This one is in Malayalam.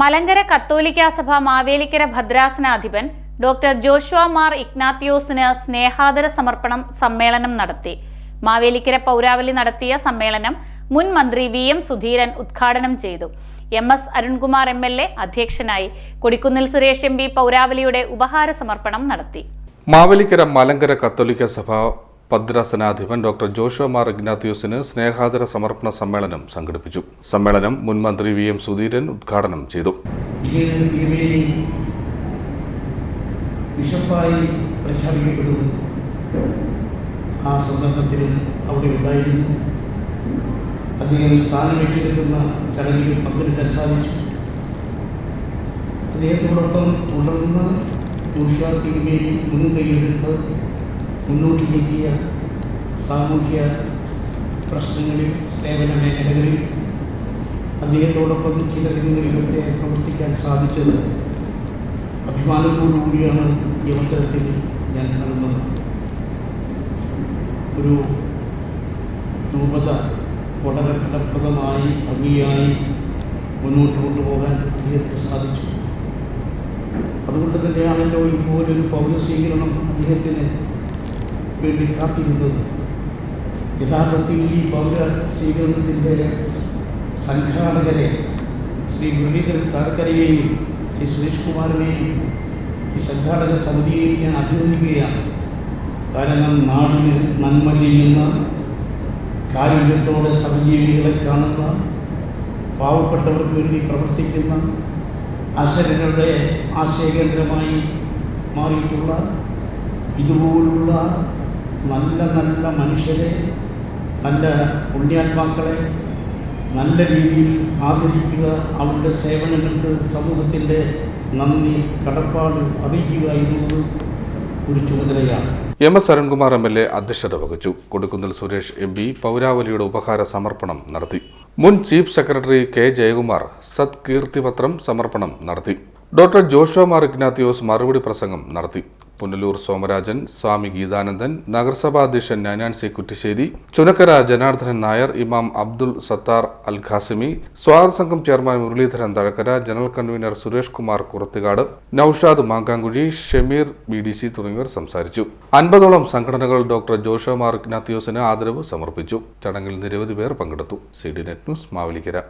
മലങ്കര കത്തോലിക്ക സഭ മാവേലിക്കര ഭദ്രാസനാധിപൻ ഡോക്ടർ ജോഷുവ മാർ ഇഗ്നാത്തിയോസിന് സ്നേഹാദര സമർപ്പണം സമ്മേളനം നടത്തി. മാവേലിക്കര പൗരാവലി നടത്തിയ സമ്മേളനം മുൻ മന്ത്രി വി എം സുധീരൻ ഉദ്ഘാടനം ചെയ്തു. M S Arunkumar M L A അധ്യക്ഷനായി കൊടിക്കുന്നിൽ സുരേഷ് എം പി പൗരാവലിയുടെ ഉപഹാര സമർപ്പണം നടത്തി. മാവേലിക്കര മലങ്കര കത്തോലിക്ക സഭ ഭദ്രാസനാധിപൻ ഡോക്ടർ ജോഷോ മാർ ഇഗ്നാത്യൂസിന് സ്നേഹാദര സമർപ്പണ സമ്മേളനം സംഘടിപ്പിച്ചു. സമ്മേളനം മുൻ മന്ത്രി വി എം സുധീരൻ ഉദ്ഘാടനം ചെയ്തു. ബിഷപ്പായി പ്രഖ്യാപിക്കപ്പെടുന്നു. ആ സന്ദർഭത്തിൽ അവിടെ ഉണ്ടായിരുന്നു. അദ്ദേഹം സ്ഥാനം ഏറ്റെടുക്കുന്ന ചടങ്ങിൽ പങ്കെടുക്കാൻ സാധിച്ചു. അദ്ദേഹത്തോടൊപ്പം തുടർന്ന് ജോഷുവ തിരുമേനി മുൻകൈയെടുത്ത് മുന്നോട്ട് നീക്കിയ സാമൂഹ്യ പ്രശ്നങ്ങളിൽ സേവന മേഖലകളിൽ അദ്ദേഹത്തോടൊപ്പം ചില രംഗങ്ങളിലൊക്കെ പ്രവർത്തിക്കാൻ സാധിച്ചത് അഭിമാനത്തോടുകൂടിയാണ് ഈ അവസരത്തിൽ ഞാൻ കാണുന്നത്. ഒരു രൂപത വളരെ ഫലപ്രദമായി ഭംഗിയായി മുന്നോട്ട് കൊണ്ടുപോകാൻ അദ്ദേഹത്തിന് സാധിച്ചു. അതുകൊണ്ട് തന്നെയാണല്ലോ ഇതുപോലൊരു പൗരസ്വീകരണം അദ്ദേഹത്തിന് വേണ്ടി കാത്തിരുന്നത് യഥാർത്ഥത്തിൽ ഈ പൗര സ്വീകരണത്തിന്റെ സംഘാടകരെ ശ്രീ മുരളീധരൻ താരക്കരയെയും ശ്രീ സുരേഷ് കുമാറിനെയും ഈ സംഘാടക സമിതിയെയും ഞാൻ അഭിനന്ദിക്കുകയാണ്. കാരണം നാടിന് നന്മ ചെയ്യുന്ന കാരുണ്യത്തോടെ സഹജീവികളെ കാണുന്ന പാവപ്പെട്ടവർക്ക് വേണ്ടി പ്രവർത്തിക്കുന്ന അശരങ്ങളുടെ ആശയകേന്ദ്രമായി മാറിയിട്ടുള്ള ഇതുപോലുള്ള നല്ല നല്ല മനുഷ്യരെ നല്ല പുണ്യാത്മാക്കളെ നല്ല രീതിയിൽ ആദരിക്കുക അവരുടെ സേവനങ്ങൾക്ക് സമൂഹത്തിന്റെ നന്ദി കടപ്പാട് അറിയിക്കുക എന്നുള്ളത് ഒരു ചുമതലയാണ്. M S Arunkumar M L A അധ്യക്ഷത വഹിച്ചു. കൊടുക്കുന്നിൽ സുരേഷ് എം പി പൗരാവലിയുടെ ഉപഹാര സമർപ്പണം നടത്തി. മുൻ ചീഫ് സെക്രട്ടറി കെ ജയകുമാർ സത് സത്കീർത്തിപത്രം സമർപ്പണം നടത്തി. ഡോക്ടർ ജോഷോ മാർ ഇഗ്നാത്തിയോസ് മറുപടി പ്രസംഗം നടത്തി. പുനലൂർ സോമരാജൻ സ്വാമി ഗീതാനന്ദൻ നഗരസഭാ അധ്യക്ഷൻ നാനാൻസി കുറ്റിശ്ശേരി ചുനക്കര ജനാർദ്ദനൻ നായർ ഇമാം അബ്ദുൾ സത്താർ അൽ ഖാസിമി സ്വാഗത സംഘം chairman Muraleedharan Thazhakkara general convener Suresh Kumar Kurathikad Noushad Mankamkuzhi Shameer B D C തുടങ്ങിയവർ സംസാരിച്ചു. അൻപതോളം സംഘടനകൾ ഡോക്ടർ ജോഷോ മാർ ഇഗ്നാത്തിയോസിന് ആദരവ് സമർപ്പിച്ചു. ചടങ്ങിൽ നിരവധി പേർ പങ്കെടുത്തു. C D net news Mavelikkara.